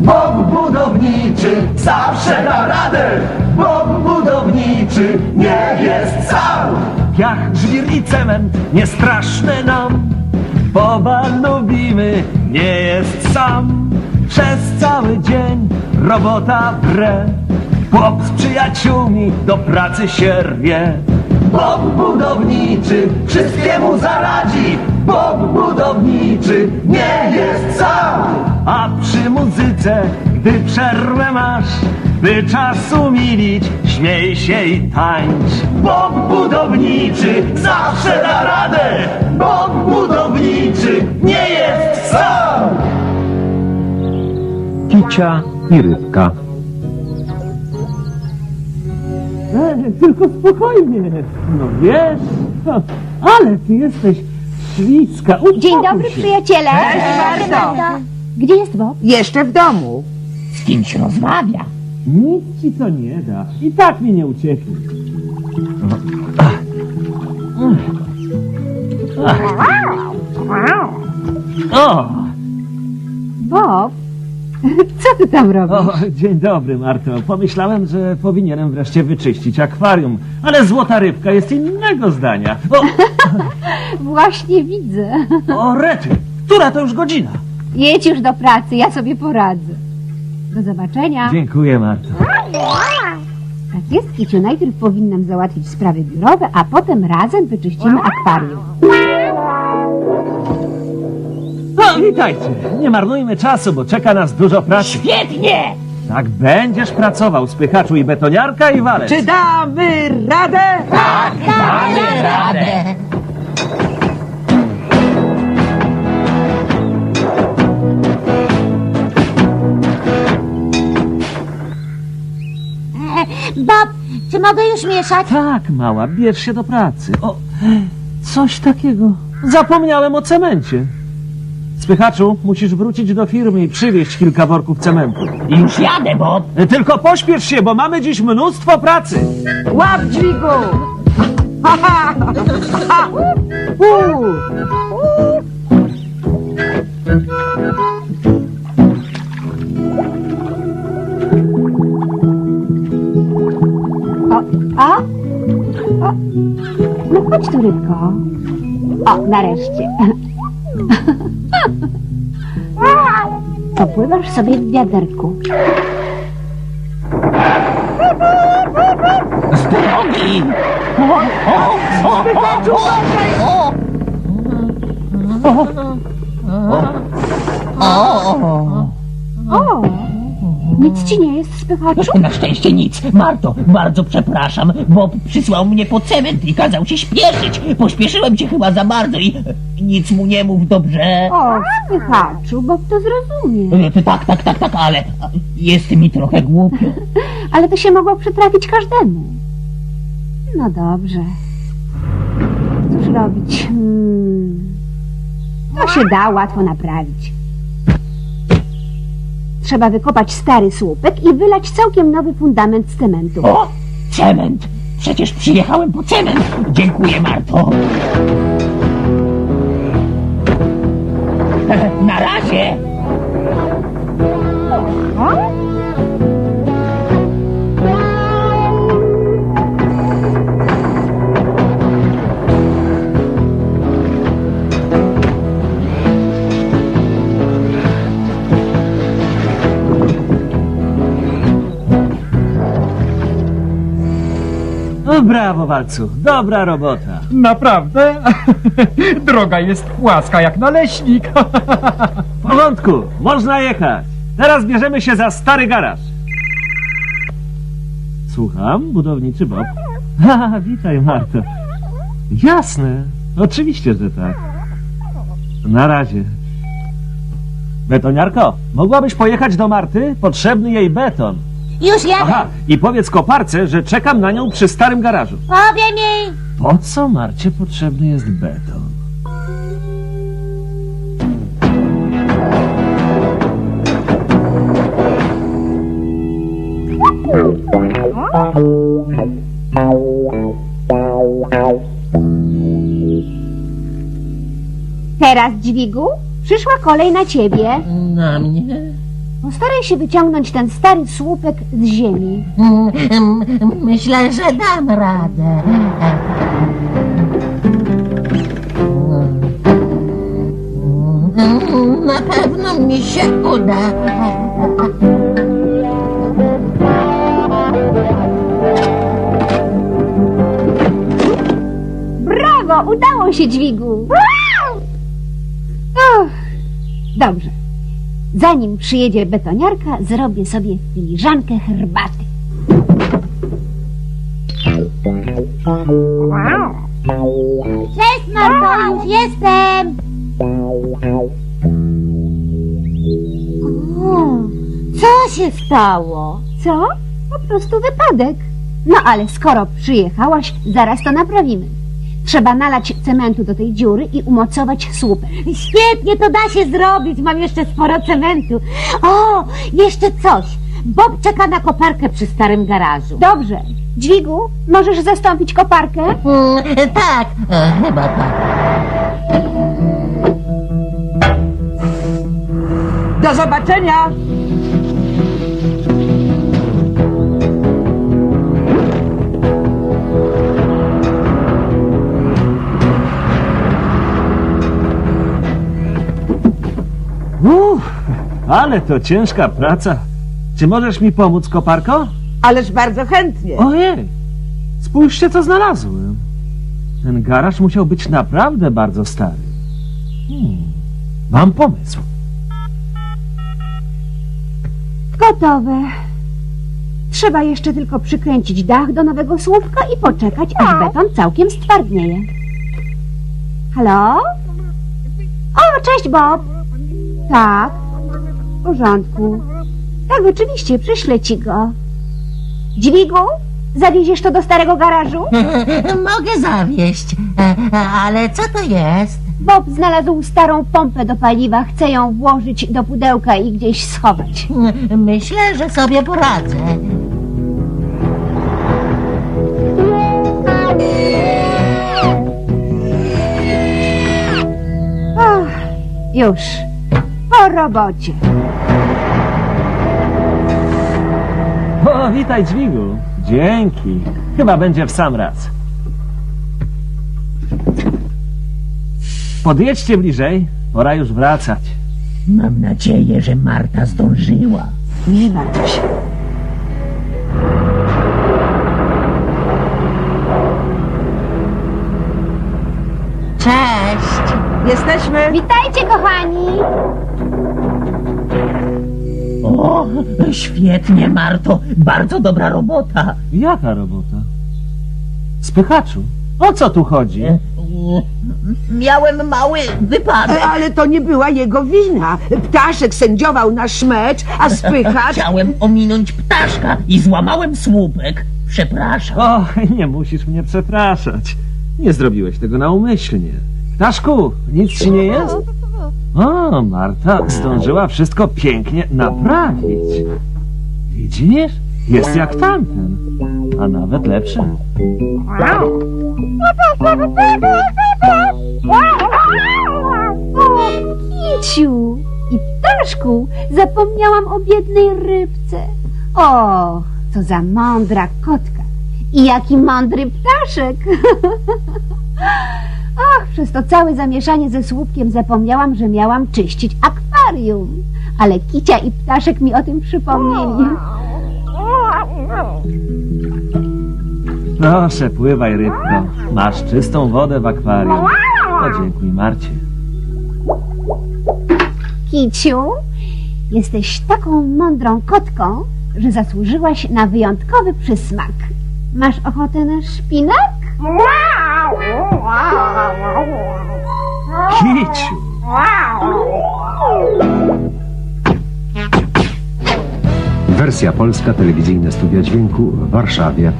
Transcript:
Bob budowniczy zawsze da radę. Bob budowniczy nie jest sam. Piach, żwir i cement nie straszne nam. Boba lubimy, nie jest sam. Przez cały dzień robota bre. Chłop z przyjaciółmi do pracy się rwie. Bob budowniczy wszystkiemu zaradzi. Bob budowniczy nie jest sam. A przy muzyce, gdy przerwę masz, by czas umilić, śmiej się i tańcz. Bob budowniczy zawsze da radę. Bob budowniczy nie jest sam. Kicia i rybka. Tylko spokojnie. No wiesz, no, ale ty jesteś śliska. Uspokój Dzień dobry, się. przyjaciele. Cześć, Marto. Gdzie jest Bob? Jeszcze w domu. Z kimś rozmawia. Nic ci to nie da. I tak mi nie ucieknie. O, Bob? Co ty tam robisz? o, dzień dobry, Marto. Pomyślałem, że powinienem wreszcie wyczyścić akwarium, ale złota rybka jest innego zdania. O, Właśnie widzę. o rety, która to już godzina? Jedź już do pracy, ja sobie poradzę. Do zobaczenia. Dziękuję, Marto. Tak jest, Kiciu. Najpierw powinnam załatwić sprawy biurowe, a potem razem wyczyścimy akwarium. Witajcie. Nie marnujmy czasu, bo czeka nas dużo pracy. Świetnie! Tak będziesz pracował, spychaczu i betoniarka i walec. Czy damy radę? Damy radę! Bob, czy mogę już mieszać? Tak, mała, bierz się do pracy. O, coś takiego. Zapomniałem o cemencie. Spychaczu, musisz wrócić do firmy i przywieźć kilka worków cementu. Już jadę, Bob. Tylko pośpiesz się, bo mamy dziś mnóstwo pracy. Łap dźwigu! Ha, ha, ha. U. O, o, o. No chodź tu, rybko. O, nareszcie. Popływasz sobie w wiaderku. Drogi! O, o, o, o, o, o. O, nic ci nie jest, spychaczu? Na szczęście nic. Marto, bardzo przepraszam. Bob przysłał mnie po cement i kazał się śpieszyć. Pośpieszyłem się chyba za bardzo i nic mu nie mów, dobrze? O, spychaczu, Bob to zrozumie. E, Tak, tak, tak, tak, ale jest mi trochę głupio. Ale to się mogło przytrafić każdemu. No dobrze. Cóż robić? Hmm. To się da łatwo naprawić. Trzeba wykopać stary słupek i wylać całkiem nowy fundament z cementu. O, cement! Przecież przyjechałem po cement. Dziękuję, Marto. Na razie. No brawo, walcu. Dobra robota. Naprawdę? Droga jest płaska jak naleśnik. W porządku, można jechać. Teraz bierzemy się za stary garaż. Słucham, budowniczy Bob. Ha, witaj, Marto. Jasne, oczywiście, że tak. Na razie. Betoniarko, mogłabyś pojechać do Marty? Potrzebny jej beton. Już jadę. Aha, i powiedz koparce, że czekam na nią przy starym garażu. Powiem jej. Po co Marcie potrzebny jest beton? Teraz, dźwigu, przyszła kolej na ciebie. Na mnie? Postaraj się wyciągnąć ten stary słupek z ziemi. Mm, mm, Myślę, że dam radę. Mm, Na pewno mi się uda. Brawo! Udało się, dźwigu! Uff, dobrze. Zanim przyjedzie betoniarka, zrobię sobie filiżankę herbaty. Cześć, Marto, już jestem! O, co się stało? Co? Po prostu wypadek. No ale skoro przyjechałaś, zaraz to naprawimy. Trzeba nalać cementu do tej dziury i umocować słupek. Świetnie, to da się zrobić. Mam jeszcze sporo cementu. O, jeszcze coś. Bob czeka na koparkę przy starym garażu. Dobrze. Dźwigu, możesz zastąpić koparkę? Mm, Tak, e, chyba tak. Do zobaczenia! Ale to ciężka praca. Czy możesz mi pomóc, koparko? Ależ bardzo chętnie. Ojej, spójrzcie, co znalazłem. Ten garaż musiał być naprawdę bardzo stary. Hmm, mam pomysł. Gotowe. Trzeba jeszcze tylko przykręcić dach do nowego słupka i poczekać, aż beton całkiem stwardnieje. Halo? O, cześć Bob. Tak, w porządku. Tak, oczywiście, przyślę ci go. Dźwigu, zawieziesz to do starego garażu? Mogę zawieść, e, e, ale co to jest? Bob znalazł starą pompę do paliwa, chce ją włożyć do pudełka i gdzieś schować. Myślę, że sobie poradzę. Już, po robocie. Witaj, dźwigu. Dzięki. Chyba będzie w sam raz. Podjedźcie bliżej. Pora już wracać. Mam nadzieję, że Marta zdążyła. Nie martw się. Cześć! Jesteśmy. Witajcie, kochani! O, świetnie, Marto. Bardzo dobra robota. Jaka robota? Spychaczu, o co tu chodzi? E, Miałem mały wypadek. E, Ale to nie była jego wina. Ptaszek sędziował nasz mecz, a spychacz... Chciałem ominąć ptaszka i złamałem słupek. Przepraszam. O, nie musisz mnie przepraszać. Nie zrobiłeś tego naumyślnie. Ptaszku, nic ci nie jest? O, Marta zdążyła wszystko pięknie naprawić. Widzisz? Jest jak tamten, a nawet lepszy. Kiciu i Ptaszku, zapomniałam o biednej rybce. O, co za mądra kotka. I jaki mądry ptaszek. Ach, przez to całe zamieszanie ze słupkiem zapomniałam, że miałam czyścić akwarium. Ale Kicia i Ptaszek mi o tym przypomnieli. Proszę, pływaj, rybko. Masz czystą wodę w akwarium. Podziękuj Marcie. Kiciu, jesteś taką mądrą kotką, że zasłużyłaś na wyjątkowy przysmak. Masz ochotę na szpinak? Kiciu! Wersja polska, telewizyjne studia dźwięku w Warszawie.